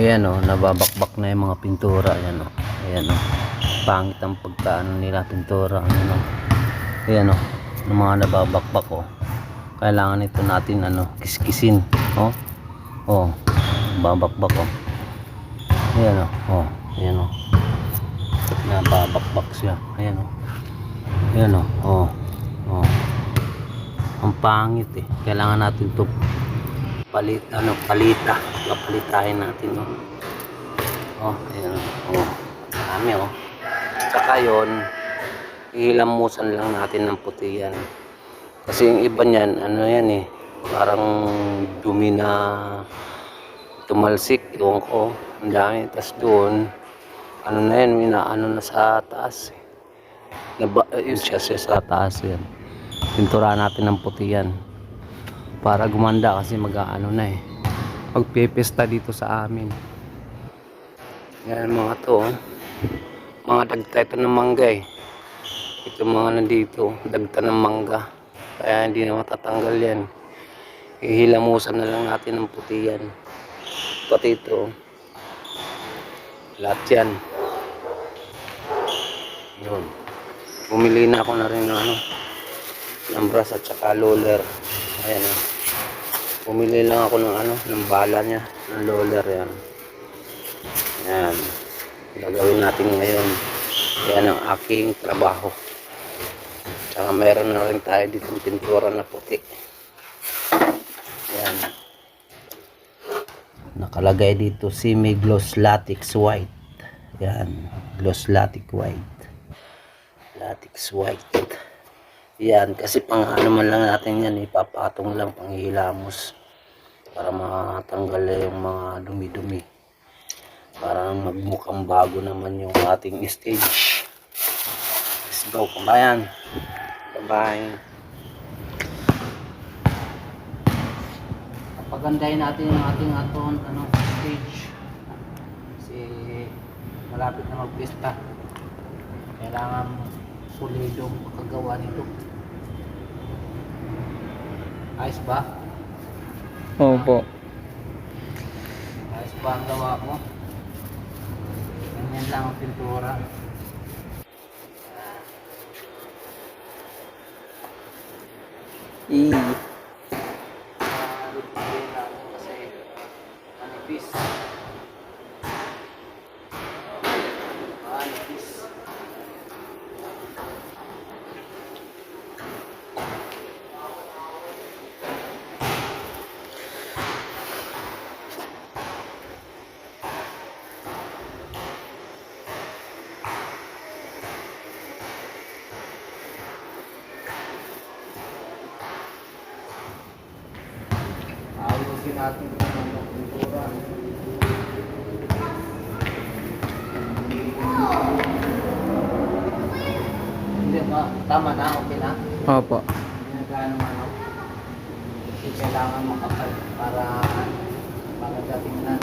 Ayan o, nababakbak na yung mga pintura. Ayan o. Ayan o. Pangit ang pagkaano nila pintura. Ayan o. Ayan o. Yung mga nababakbak o. Kailangan ito natin ano, kiskisin. O. O. Babakbak o. Ayan o. O. Ayan o. Nababakbak siya. Ayan o. Ayan o. O. O. Ang pangit eh. Kailangan natin ito palit ano palita. Papalitahin natin no? Oh ayan oh. Dami oh. Saka yun ihilamusan lang natin ng puti yan. Kasi yung iba niyan ano yan eh parang dumi na tumalsik yung ko. Ang dami. Tas doon ano na yan ano na sa taas eh. Naba, yun siya siya sa taas yan. Pintura natin ng puti yan para gumanda kasi mag-ano na eh. Magpipista dito sa amin. Yan mga to oh. mga dagta ito ng mangga eh. Ito mga nandito dagta ng mangga. Kaya hindi na matatanggal yan. Ihilamusan na lang natin ng puti yan. Pati ito lahat yan. Yun. Bumili na ako na rin ng ano ng brush at saka roller ayan o bumili lang ako ng ano ng bala niya ng roller yan yan gagawin natin ngayon yan ang aking trabaho. Tsaka meron na rin tayo dito pintura na puti. Yan nakalagay dito semi gloss latex white. Yan gloss latex white. Latex white yan, kasi pang ano man lang natin yan, ipapatong lang pang hilamos para matanggal yung mga dumi-dumi. Para magmukhang bago naman yung ating stage. Let's go, kabayan. Bye-bye. Pagandahin natin yung ating aton ano, stage. Kasi malapit na magpista. Kailangan solidong makagawa nito. Ayos ba? Opo. Ayos ba ang gawa mo? Ganyan lang ang pintura. I natin ang pintura. Hindi ba? Tama na, okay na. Opo. Gaano ano. Kasi kailangan makapal para para dating na.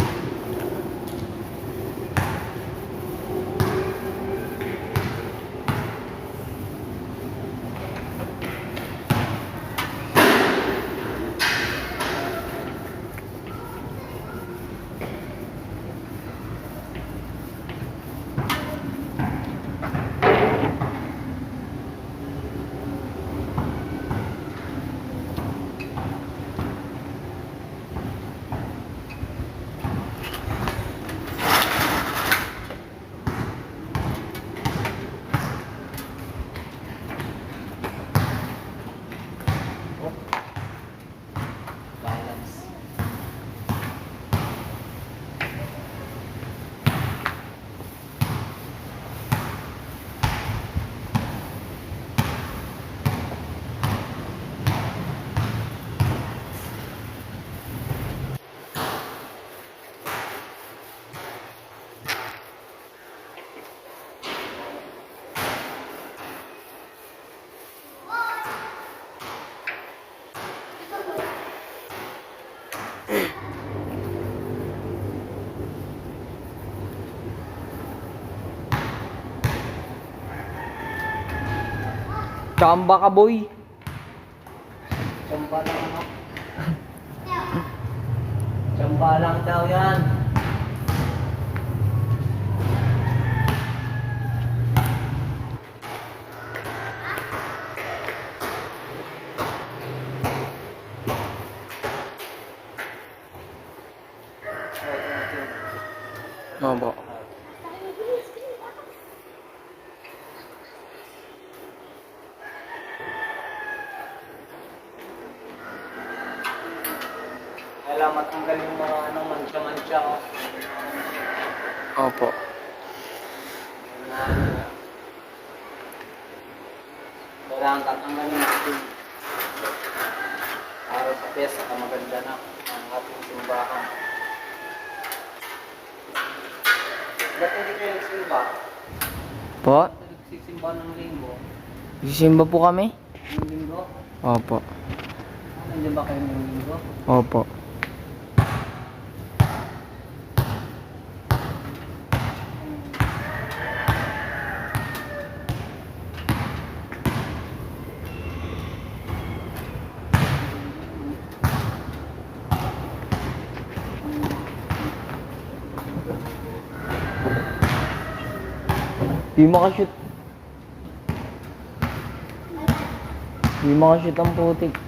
Chamba ka boy. Tsamba lang ano? Tsamba lang daw yan. Kailangan matanggal yung mga ano, mancha-mancha. oh. Opo. Na, kailangan tatanggalin natin. Para sa pesa ka maganda na ang ating simbahan. Ba't hindi kayo nagsimba? Po? Nagsisimba ng linggo. Sisimba po kami? Yung linggo? Opo. Ah, Nandiyan ba kayo ng linggo? Opo. Di makashoot. Di makashoot ang putik.